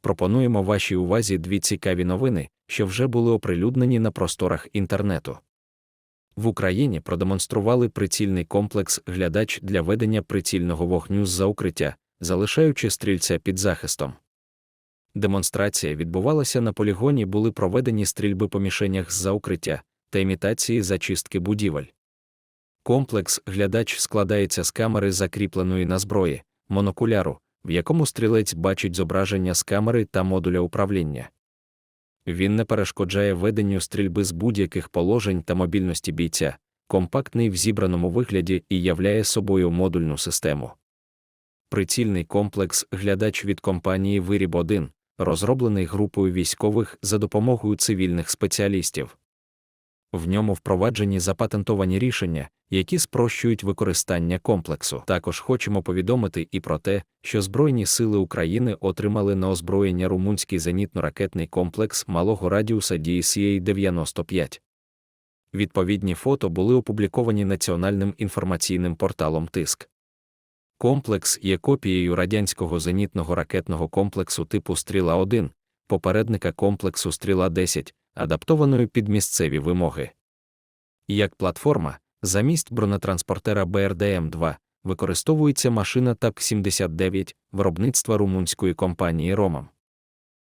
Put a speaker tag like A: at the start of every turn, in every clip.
A: пропонуємо вашій увазі дві цікаві новини, що вже були оприлюднені на просторах інтернету. В Україні продемонстрували прицільний комплекс глядач для ведення прицільного вогню з-за укриття, залишаючи стрільця під захистом. Демонстрація відбувалася на полігоні, були проведені стрільби по мішенях з-за укриття та імітації зачистки будівель. Комплекс глядач складається з камери, закріпленої на зброї, монокуляру, в якому стрілець бачить зображення з камери та модуля управління. Він не перешкоджає веденню стрільби з будь-яких положень та мобільності бійця, компактний в зібраному вигляді і являє собою модульну систему. Прицільний комплекс глядач від компанії Виріб 1 розроблений групою військових за допомогою цивільних спеціалістів. В ньому впроваджені запатентовані рішення, які спрощують використання комплексу. Також хочемо повідомити і про те, що Збройні сили України отримали на озброєння румунський зенітно-ракетний комплекс малого радіуса DCA-95. Відповідні фото були опубліковані національним інформаційним порталом Тиск. Комплекс є копією радянського зенітного ракетного комплексу типу Стріла 1, попередника комплексу Стріла 10, адаптованою під місцеві вимоги. Як платформа, замість бронетранспортера БРДМ-2 використовується машина ТАП-79 виробництва румунської компанії Ромам.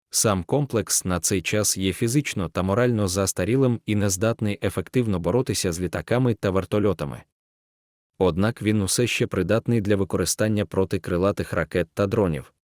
A: Сам комплекс на цей час є фізично та морально застарілим і не здатний ефективно боротися з літаками та вертольотами. Однак він усе ще придатний для використання проти крилатих ракет та дронів.